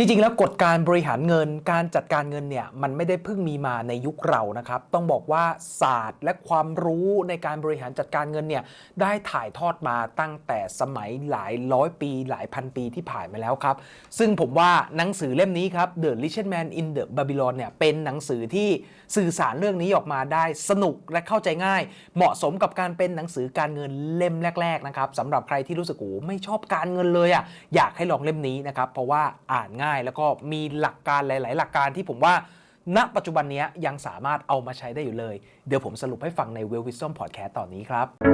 จริงๆ แล้วกฎการบริหารเงินการจัดการเงินเนี่ยมันไม่ได้เพิ่งมีมาในยุคเรานะครับ ต้องบอกว่าศาสตร์และความรู้ในการบริหารจัดการเงินเนี่ยได้ถ่ายทอดมาตั้งแต่สมัยหลายร้อยปีหลายพันปีที่ผ่านมาแล้วครับ ซึ่งผมว่าหนังสือเล่มนี้ครับ The Rich Man in the Babylon เนี่ยเป็นหนังสือที่สื่อสารเรื่องนี้ออกมาได้สนุกและเข้าใจง่าย เหมาะสมกับการเป็นหนังสือการเงินเล่มแรก ๆนะครับสำหรับใครที่รู้สึกโอ้ไม่ชอบการเงินเลยอะอยากให้ลองเล่มนี้นะครับเพราะว่าอ่านง่ายแล้วก็มีหลักการหลาย ๆ หลักการที่ผมว่าณปัจจุบันนี้ยังสามารถเอามาใช้ได้อยู่เลย เดี๋ยวผมสรุปให้ฟังใน Well Wisdom Podcast ตอนนี้ครับ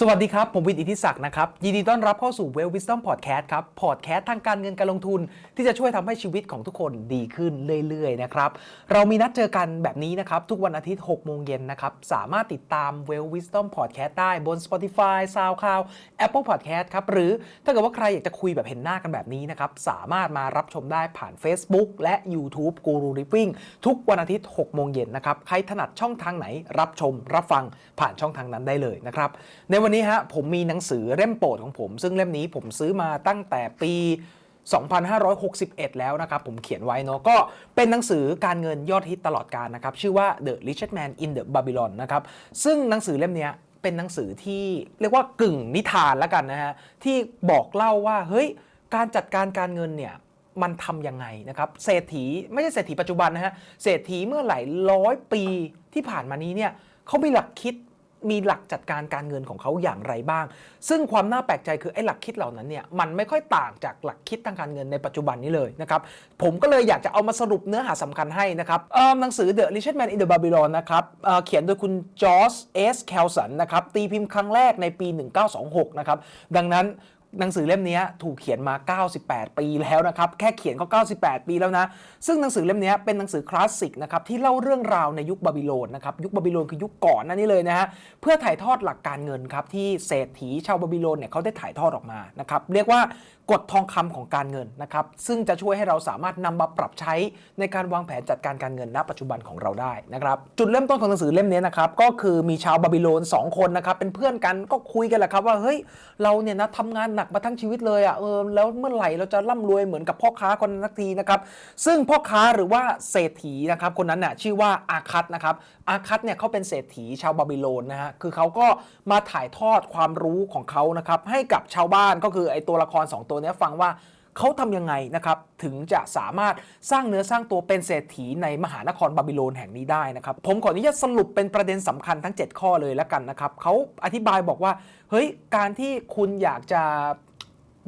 สวัสดีครับ ผมวินอิทธิศักดิ์นะครับ ยินดีต้อนรับเข้าสู่ Well Wisdom Podcast ครับ พอดแคสต์ทางการเงินการลงทุน ที่จะช่วยทำให้ชีวิตของทุกคนดีขึ้นเรื่อยๆนะครับ เรามีนัดเจอกันแบบนี้นะครับ ทุกวันอาทิตย์ 6 โมงเย็นนะครับ สามารถติดตาม Well Wisdom Podcast ได้บน Spotify SoundCloud Apple Podcast ครับ หรือถ้าเกิดว่าใครอยากจะคุยแบบเห็นหน้ากันแบบนี้นะครับ สามารถมารับชมได้ผ่าน Facebook และ YouTube Guru Living ทุกวันอาทิตย์ 6 โมงเย็นนะครับ ใครถนัดช่องทางไหนรับชม รับฟังผ่านช่องทางนั้นได้เลยนะครับในวันันนี้ฮะผมมีหนังสือเล่มโปรดของผม ซึ่งเล่มนี้ผมซื้อมาตั้งแต่ปี 2561 แล้วนะครับ ผมเขียนไว้เนาะก็เป็นหนังสือการเงินยอดฮิตตลอดการนะครับ ชื่อว่า The Richest Man in the Babylon นะครับ ซึ่งหนังสือเล่มนี้เป็นหนังสือที่เรียกว่ากึ่งนิทานแล้วกันนะฮะที่บอกเล่าว่าเฮ้ยการจัดการการเงินเนี่ยมันทำยังไงนะครับเศรษฐีไม่ใช่เศรษฐีปัจจุบันนะฮะเศรษฐีเมื่อหลายร้อยปีที่ผ่านมานี้เนี่ยเขามีหลักคิด มีหลักจัดการการเงินของเขาอย่างไรบ้าง ซึ่งความน่าแปลกใจคือไอ้หลักคิดเหล่านั้นเนี่ยมันไม่ค่อยต่างจากหลักคิดทางการเงินในปัจจุบันนี้เลยนะครับ ผมก็เลยอยากจะเอามาสรุปเนื้อหาสำคัญให้นะครับหนังสือ The Richest Man in the Babylon นะครับเเขียนโดยคุณจอร์จเอสแคลสันนะครับตีพิมพ์ครั้งแรกในปี 1926 นะครับ ดังนั้น หนังสือเล่มนี้ถูกเขียนมา 98 ปีแล้วนะครับ แค่เขียนก็ 98 ปีแล้วนะ ซึ่งหนังสือเล่มนี้เป็นหนังสือคลาสสิกนะครับที่เล่าเรื่องราวในยุคบาบิโลนนะครับ ยุคบาบิโลนคือยุคก่อนนั่นนี่เลยนะฮะ เพื่อถ่ายทอดหลักการเงินครับที่เศรษฐีชาวบาบิโลนเนี่ยเขาได้ถ่ายทอดออกมานะครับ เรียกว่า กฎทองคำของการเงินนะครับ ซึ่งจะช่วยให้เราสามารถนำมาปรับใช้ในการวางแผนจัดการการเงินณ ปัจจุบันของเราได้นะครับ จุดเริ่มต้นของหนังสือเล่มนี้นะครับ ก็คือมีชาวบาบิโลน 2 คนนะครับ เป็นเพื่อนกันก็คุยกันแหละครับว่า เฮ้ย เราเนี่ยนะทำงานหนักมาทั้งชีวิตเลยอะเออแล้วเมื่อไหร่เราจะร่ำรวยเหมือนกับพ่อค้าคนนักทีนะครับ ซึ่งพ่อค้าหรือว่าเศรษฐีนะครับคนนั้นน่ะชื่อว่าอาคัตนะครับอาคัตเนี่ยเขาเป็นเศรษฐีชาวบาบิโลนนะฮะคือเขาก็มาถ่ายทอดความรู้ของเขานะครับให้กับชาวบ้านก็คือไอ้ตัวละครสองตัวเนี้ยฟังว่าเขาทำยังไงนะครับถึงจะสามารถสร้างเนื้อสร้างตัวเป็นเศรษฐีในมหานครบาบิโลนแห่งนี้ได้นะครับผมขออนุญาตสรุปเป็นประเด็นสำคัญทั้ง 7 ข้อเลยแล้วกันนะครับเขาอธิบายบอกว่าเฮ้ยการที่คุณอยากจะ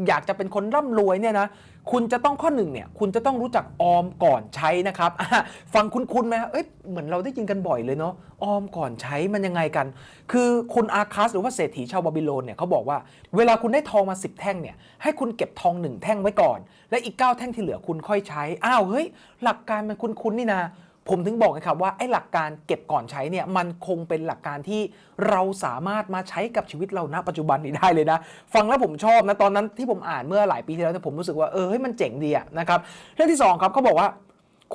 อยากจะเป็นคนร่ำรวยเนี่ยนะคุณจะต้องข้อหนึ่งเนี่ยคุณจะต้องรู้จักออมก่อนใช้นะครับฟังคุ้นๆไหมเอ้ยเหมือนเราได้ยินกันบ่อยเลยเนาะออมก่อนใช้มันยังไงกัน คือคุณอาคัสหรือว่าเศรษฐีชาวบาบิโลนเนี่ยเขาบอกว่าเวลาคุณได้ทองมา 10 แท่งเนี่ยให้คุณเก็บทองหนึ่งแท่งไว้ก่อน และอีก 9 แท่งที่เหลือคุณค่อยใช้อ้าวเฮ้ยหลักการมันคุ้นๆนี่นะ ผมถึงบอกไงครับว่าไอ้หลักการเก็บก่อนใช้เนี่ยมันคงเป็นหลักการที่เราสามารถมาใช้กับชีวิตเราณปัจจุบันนี้ได้เลยนะ ฟังแล้วผมชอบนะตอนนั้นที่ผมอ่านเมื่อหลายปีที่แล้วเนี่ยผมรู้สึกว่าเออเฮ้ยมันเจ๋งดีอะนะครับเรื่องที่สองครับเขาบอกว่า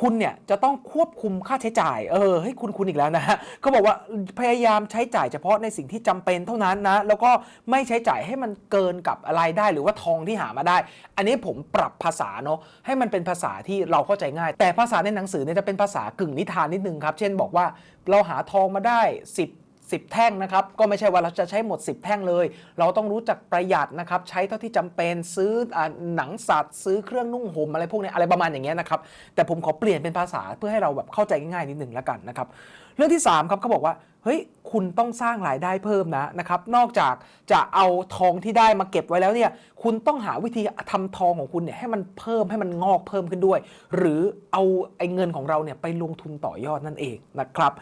คุณเนี่ยจะต้องควบคุมค่าใช้จ่าย เออให้คุณคุณอีกแล้วนะฮะเขาบอกว่าพยายามใช้จ่ายเฉพาะในสิ่งที่จำเป็นเท่านั้นนะ แล้วก็ไม่ใช้จ่ายให้มันเกินกับอะไรได้หรือว่าทองที่หามาได้ อันนี้ผมปรับภาษาเนาะให้มันเป็นภาษาที่เราเข้าใจง่าย แต่ภาษาในหนังสือเนี่ยจะเป็นภาษากึ่งนิทานนิดนึงครับ เช่นบอกว่าเราหาทองมาได้ 10 10 แท่งนะครับ ก็ไม่ใช่ว่าเราจะใช้หมด 10 แท่งเลย เราต้องรู้จักประหยัดนะครับ ใช้เท่าที่จำเป็นซื้ออหนังสัตว์ ซื้อเครื่องนุ่งห่มอะไรพวกนี้อะไรประมาณอย่างเงี้ยนะครับ แต่ผมขอเปลี่ยนเป็นภาษาเพื่อให้เราแบบเข้าใจง่ายๆนิดหนึ่งแล้วกันนะครับ เรื่องที่ 3 ครับเขาบอกว่าเฮ้ยคุณต้องสร้างรายได้เพิ่มนะนะครับ นอกจากจะเอาทองที่ได้มาเก็บไว้แล้วเนี่ย คุณต้องหาวิธีทำทองของคุณเนี่ยให้มันเพิ่มให้มันงอกเพิ่มขึ้นด้วย หรือเอาไอ้เงินของเราเนี่ยไปลงทุนต่อยอดนั่นเองนะครับ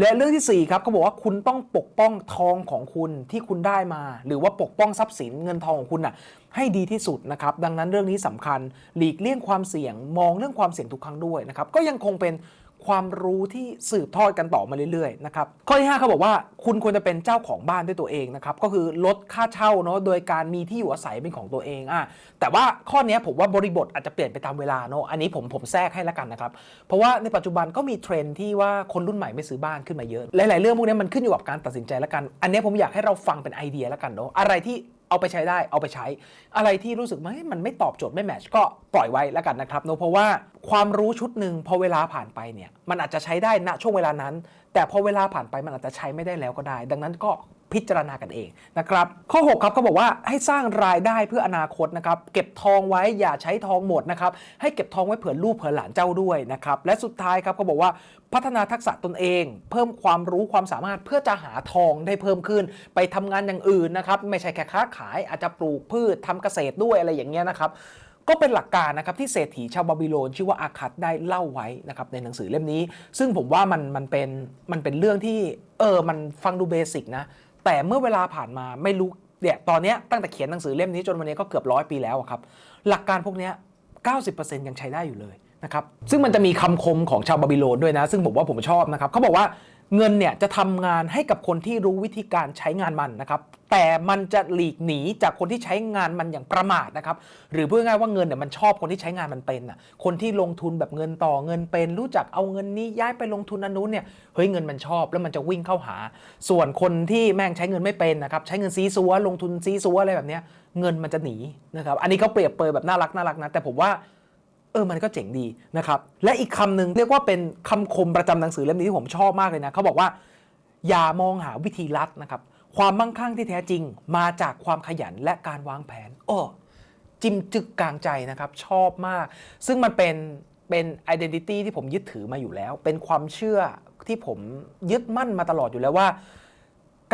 และเรื่องที่ 4 ครับเขาบอกว่าคุณต้องปกป้องทองของคุณที่คุณได้มา หรือว่าปกป้องทรัพย์สินเงินทองของคุณน่ะให้ดีที่สุดนะครับ ดังนั้นเรื่องนี้สำคัญหลีกเลี่ยงความเสี่ยงมองเรื่องความเสี่ยงทุกครั้งด้วยนะครับก็ยังคงเป็น ความรู้ที่สืบทอดกันต่อมาเรื่อยๆนะครับข้อที่5เขาบอกว่าคุณควรจะเป็นเจ้าของบ้านด้วยตัวเองนะครับก็คือลดค่าเช่าเนาะโดยการมีที่อยู่อาศัยเป็นของตัวเองอะแต่ว่าข้อนี้ผมว่าบริบทอาจจะเปลี่ยนไปตามเวลาเนาะอันนี้ผมผมแทรกให้ล้วกันนะครับเพราะว่าในปัจจุบันก็มีเทรนที่ว่าคนรุ่นใหม่ไม่ซื้อบ้านขึ้นมาเยอะหลายๆเรื่องพวกนี้มันขึ้นอยู่กับการตัดสินใจล้วกัน อันนี้ผมอยากให้เราฟังเป็นไอเดียล้วกันเนาะอะไรที่ เอาไปใช้ได้เอาไปใช้ อะไรที่รู้สึกว่ามันไม่ตอบโจทย์ไม่แมทชก็ปล่อยไว้แล้วกันนะครับเนอะเพราะว่าความรู้ชุดหนึ่งพอเวลาผ่านไปเนี่ยมันอาจจะใช้ได้ณช่วงเวลานั้น แต่พอเวลาผ่านไปมันอาจจะใช้ไม่ได้แล้วก็ได้ ดังนั้นก็ พิจารณากันเองนะครับ ข้อ 6 ครับเขาบอกว่าให้สร้างรายได้เพื่ออนาคตนะครับเก็บทองไว้อย่าใช้ทองหมดนะครับให้เก็บทองไว้เผื่อลูกเผื่อหลานเจ้าด้วยนะครับและสุดท้ายครับเขาบอกว่าพัฒนาทักษะตนเอง เพิ่มความรู้ความสามารถเพื่อจะหาทองได้เพิ่มขึ้น ไปทำงานอย่างอื่นนะครับไม่ใช่แค่ค้าขายอาจจะปลูกพืชทำเกษตรด้วยอะไรอย่างเงี้ยนะครับก็เป็นหลักการนะครับที่เศรษฐีชาวบาบิโลนชื่อว่าอาคัตได้เล่าไว้นะครับในหนังสือเล่มนี้ ซึ่งผมว่ามันมันเป็นมันเป็นเรื่องที่เออมันฟังดูเบสิกนะ แต่เมื่อเวลาผ่านมาไม่รู้เนี่ยตอนนี้ตั้งแต่เขียนหนังสือเล่มนี้จนวันนี้ก็เกือบร้อยปีแล้วอะครับ หลักการพวกนี้ย90%ยังใช้ได้อยู่เลยนะครับซึ่งมันจะมีคำคมของชาวบาบิโลนด้วยนะ ซึ่งผมว่าผมชอบนะครับเขาบอกว่า เงินเนี่ยจะทำงานให้กับคนที่รู้วิธีการใช้งานมันนะครับ แต่มันจะหลีกหนีจากคนที่ใช้งานมันอย่างประมาทนะครับ หรือพูดง่ายว่าเงินเนี่ยมันชอบคนที่ใช้งานมันเป็นอะ คนที่ลงทุนแบบเงินต่อเงินเป็น รู้จักเอาเงินนี้ย้ายไปลงทุนอันนู้นเนี่ย เฮ้ยเงินมันชอบแล้วมันจะวิ่งเข้าหา ส่วนคนที่แม่งใช้เงินไม่เป็นนะครับ ใช้เงินซีซัวลงทุนซีซัวอะไรแบบเนี้ย เงินมันจะหนีนะครับ อันนี้เขาเปรียบเปรยแบบน่ารักน่ารักนะ แต่ผมว่า เออมันก็เจ๋งดีนะครับและอีกคำหนึ่งเรียกว่าเป็นคำคมประจำหนังสือเล่มนี้ที่ผมชอบมากเลยนะเขาบอกว่า อย่ามองหาวิธีลัดนะครับความมั่งคั่งที่แท้จริง มาจากความขยันและการวางแผนโอ้จิมจึกกลางใจนะครับชอบมาก ซึ่งมันเป็นเป็น identity ที่ผมยึดถือมาอยู่แล้ว เป็นความเชื่อที่ผมยึดมั่นมาตลอดอยู่แล้วว่า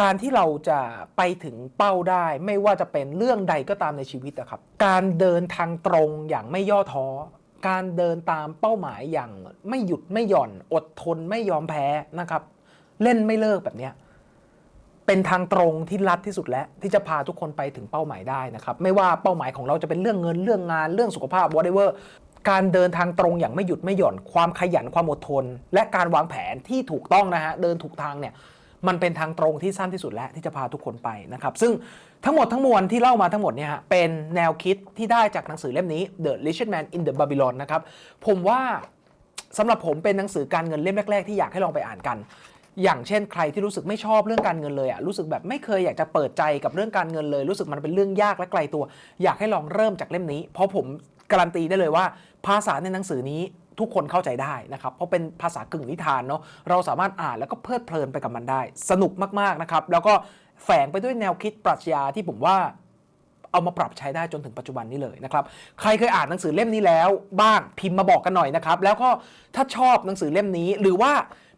การที่เราจะไปถึงเป้าได้ ไม่ว่าจะเป็นเรื่องใดก็ตามในชีวิตนะครับ การเดินทางตรงอย่างไม่ย่อท้อ การเดินตามเป้าหมายอย่างไม่หยุดไม่หย่อน อดทนไม่ยอมแพ้นะครับ เล่นไม่เลิกแบบนี้เป็นทางตรงที่รัดที่สุดแล้วที่จะพาทุกคนไปถึงเป้าหมายได้นะครับ ไม่ว่าเป้าหมายของเราจะเป็นเรื่องเงินเรื่องงานเรื่องสุขภาพ whatever การเดินทางตรงอย่างไม่หยุดไม่หย่อน ความขยันความอดทน และการวางแผนที่ถูกต้องนะฮะเดินถูกทางเนี่ย มันเป็นทางตรงที่สั้นที่สุดแล้วที่จะพาทุกคนไปนะครับ ซึ่งทั้งหมดทั้งมวลที่เล่ามาทั้งหมดเนี่ยฮะเป็นแนวคิดที่ได้จากหนังสือเล่มนี้ The Rich Man in the Babylon นะครับผมว่าสำหรับผมเป็นหนังสือการเงินเล่มแรกๆที่อยากให้ลองไปอ่านกัน อย่างเช่นใครที่รู้สึกไม่ชอบเรื่องการเงินเลยอะรู้สึกแบบไม่เคยอยากจะเปิดใจกับเรื่องการเงินเลย รู้สึกมันเป็นเรื่องยากและไกลตัว อยากให้ลองเริ่มจากเล่มนี้ เพราะผมการันตีได้เลยว่า ภาษาในหนังสือนี้ ทุกคนเข้าใจได้นะครับ เพราะเป็นภาษากึ่งนิทานเนาะเราสามารถอ่านแล้วก็เพลิดเพลินไปกับมันได้ สนุกมากๆนะครับ แล้วก็แฝงไปด้วยแนวคิดปรัชญาที่ผมว่าเอามาปรับใช้ได้จนถึงปัจจุบันนี้เลยนะครับ ใครเคยอ่านหนังสือเล่มนี้แล้วบ้างพิมพ์มาบอกกันหน่อยนะครับ แล้วก็ถ้าชอบหนังสือเล่มนี้ หรือว่า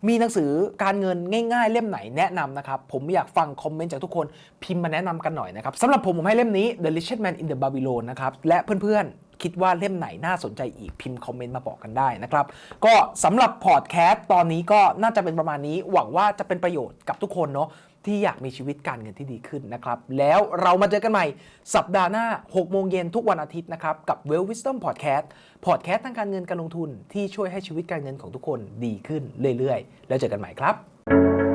มีหนังสือการเงินง่ายๆ เล่มไหนแนะนำนะครับ ผมอยากฟังคอมเมนต์จากทุกคนพิมพ์มาแนะนำกันหน่อยนะครับสำหรับผมผมให้เล่มนี้ The Richest Man in the Babylon นะครับและเพื่อนๆ คิดว่าเล่มไหนน่าสนใจอีกพิมพ์คอมเมนต์มาบอกกันได้นะครับ ก็สำหรับพอดแคสต์ตอนนี้ก็น่าจะเป็นประมาณนี้หวังว่าจะเป็นประโยชน์กับทุกคนเนาะที่อยากมีชีวิตการเงินที่ดีขึ้นนะครับ แล้วเรามาเจอกันใหม่ สัปดาห์หน้า 6 โมงเย็นทุกวันอาทิตย์นะครับ กับ Well Wisdom Podcast Podcast ทางการเงินการลงทุนที่ช่วยให้ชีวิตการเงินของทุกคนดีขึ้นเรื่อยๆ แล้วเจอกันใหม่ครับ